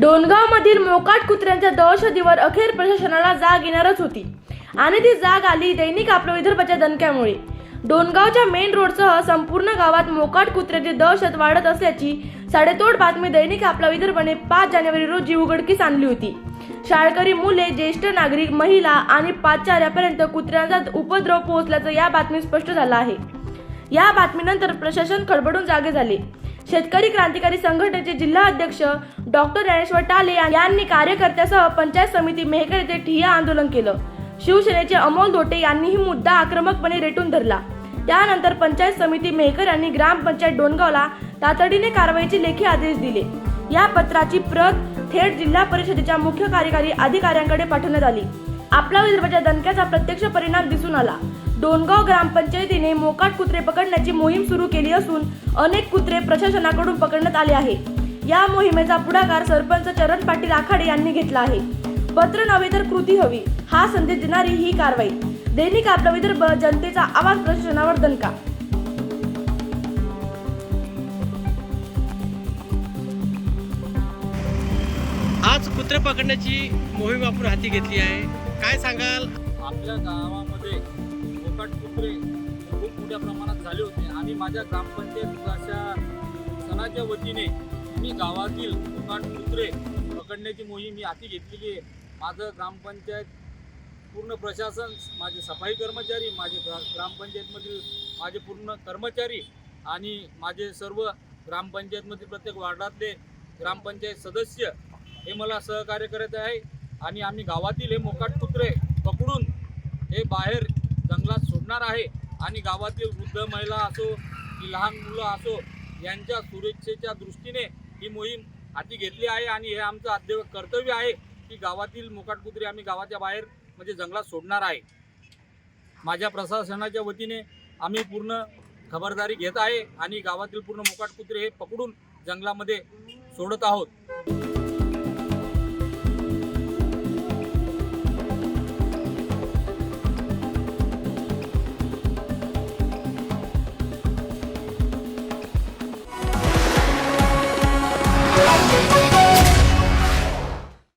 डोणगावमधील मोकाट कुत्र्यांच्या दहशतीवर अखेर प्रशासनाला जाग येणारच होती. आणि ती जाग आली दैनिक आपल्या विदर्भाच्या दणक्यामुळे. डोणगावच्या मेन रोडसह संपूर्ण गावात मोकाट कुत्र्याची दहशत वाढत असल्याची साडेतोड बातमी दैनिक आपला विदर्भाने पाच जानेवारी रोजी उघडकीस आणली होती. शाळकरी मुले ज्येष्ठ नागरिक महिला आणि पाचचाऱ्यापर्यंत कुत्र्यांचा उपद्रव पोहोचल्याचं या बातमीत स्पष्ट झालं आहे. या बातमीनंतर प्रशासन खडबडून जागे झाले. शेतकरी क्रांतिकारी संघटनेचे जिल्हा अध्यक्ष डॉक्टर ज्ञानेश्वर टाले यांनी कार्यकर्त्यासह पंचायत समिती मेहकर येथे ठिय्या आंदोलन केलं. शिवसेनेचे अमोल धोटे यांनीही मुद्दा आक्रमकपणे रेटून धरला. त्यानंतर पंचायत समिती मेहकर यांनी ग्रामपंचायत डोणगावला तातडीने कारवाईचे लेखी आदेश दिले. या पत्राची प्रत थेट जिल्हा परिषदेच्या मुख्य कार्यकारी अधिकाऱ्यांकडे पाठवण्यात आली. आपला विदर्भाच्या दणक्याचा प्रत्यक्ष परिणाम दिसून आला. डोणगाव ग्रामपंचायतीने मोकाट कुत्रे पकडण्याची मोहीम सुरू केली असून अनेक कुत्रे प्रशासनाकडून पकडण्यात आले आहे या मोहिमेचा पुढाकार सरपंच चरण पाटील आखाडे यांनी घेतला आहे. पत्र नव्हे तर कृती हवी हा संदेश देणारी ही कारवाई. दैनिक आपला विदर्भ जनतेचा आवाज प्रशासनावर दणका. आज कुत्रे पकडण्याची मोहीम आपण हाती घेतली आहे. काय सांगाल? आपल्या गावामध्ये मोकाट कुत्रे खूप मोठ्या प्रमाणात झाले होते. आणि माझ्या ग्रामपंचायत अशा सणाच्या वतीने मी गावातील मोकाट कुत्रे पकडण्याची मोहीम मी हाती घेतलेली आहे. माझं ग्रामपंचायत पूर्ण प्रशासन माझे सफाई कर्मचारी माझे ग्रा ग्रामपंचायतमधील माझे पूर्ण कर्मचारी आणि माझे सर्व ग्रामपंचायतमधील प्रत्येक वार्डातले ग्रामपंचायत सदस्य हे मला सहकार्य करत आहे. आणि आम्ही गावातील हे मोकाट कुत्रे पकडून हे बाहेर जंगलात सोडणार आहे. आणि गावातील वृद्ध महिला असो की लहान मुलं असो यांच्या सुरक्षेच्या दृष्टीने ही मोहीम हाती घेतली आहे. आणि हे आमचं अद्य कर्तव्य आहे की गावातील मोकाट कुत्रे आम्ही गावाच्या बाहेर म्हणजे जंगलात सोडणार आहे. माझ्या प्रशासनाच्या वतीने आम्ही पूर्ण खबरदारी घेत आहे आणि गावातील पूर्ण मोकाट कुत्रे हे पकडून जंगलामध्ये सोडत आहोत.